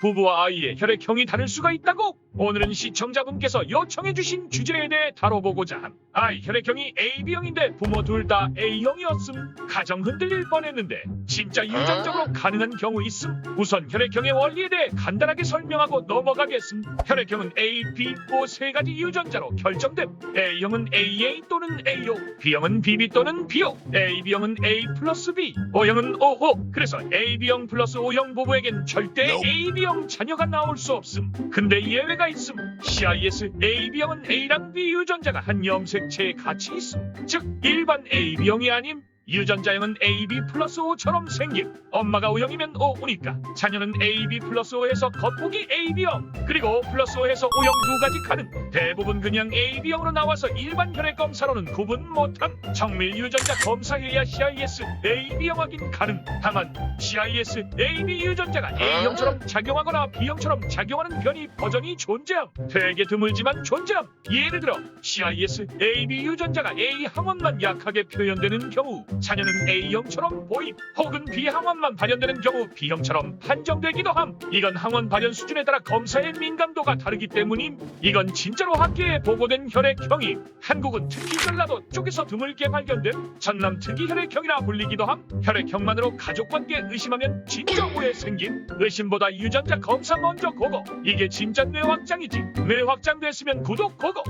부부와 아이의 혈액형이 다를 수가 있다고? 오늘은 시청자분께서 요청해주신 주제에 대해 다뤄보고자 함. 아이 혈액형이 AB형인데 부모 둘 다 A형이었음. 가정 흔들릴 뻔했는데 진짜 유전적으로 가능한 경우 있음. 우선 혈액형의 원리에 대해 간단하게 설명하고 넘어가겠음. 혈액형은 A, B, O 세 가지 유전자로 결정됨. A형은 AA 또는 AO, B형은 BB 또는 BO, AB형은 A 플러스 B, O형은 OO. 그래서 AB형 플러스 O형 부부에겐 절대 AB형 자녀가 나올 수 없음. 근데 예외가 있음. CIS AB형은 A랑 B 유전자가 한 염색체에 같이 있음. 즉 일반 AB형이 아님. 유전자형은 AB 플러스 O처럼 생김. 엄마가 O형이면 O니까 자녀는 AB 플러스 O에서 겉보기 AB형 그리고 플러스 O에서 O형 두 가지 가능. 대부분 그냥 AB형으로 나와서 일반 혈액 검사로는 구분 못함. 정밀 유전자 검사해야 CIS AB형 확인 가능. 다만 CIS AB 유전자가 A형처럼 작용하거나 B형처럼 작용하는 변이 버전이 존재함. 되게 드물지만 존재함. 예를 들어 CIS AB 유전자가 A 항원만 약하게 표현되는 경우 자녀는 A형처럼 보임 혹은 B 항원만 발현되는 경우 B형처럼 판정되기도 함. 이건 항원 발현 수준에 따라 검사의 민감도가 다르기 때문임. 이건 진짜로 학계에 보고된 혈액형임. 한국은 특히 전라도 쪽에서 드물게 발견된 전남 특이 혈액형이라 불리기도 함. 혈액형만으로 가족관계 의심하면 진짜 오해 생김. 의심보다 유전자 검사 먼저 고고. 이게 진짜 뇌 확장이지. 뇌 확장됐으면 구독 고고.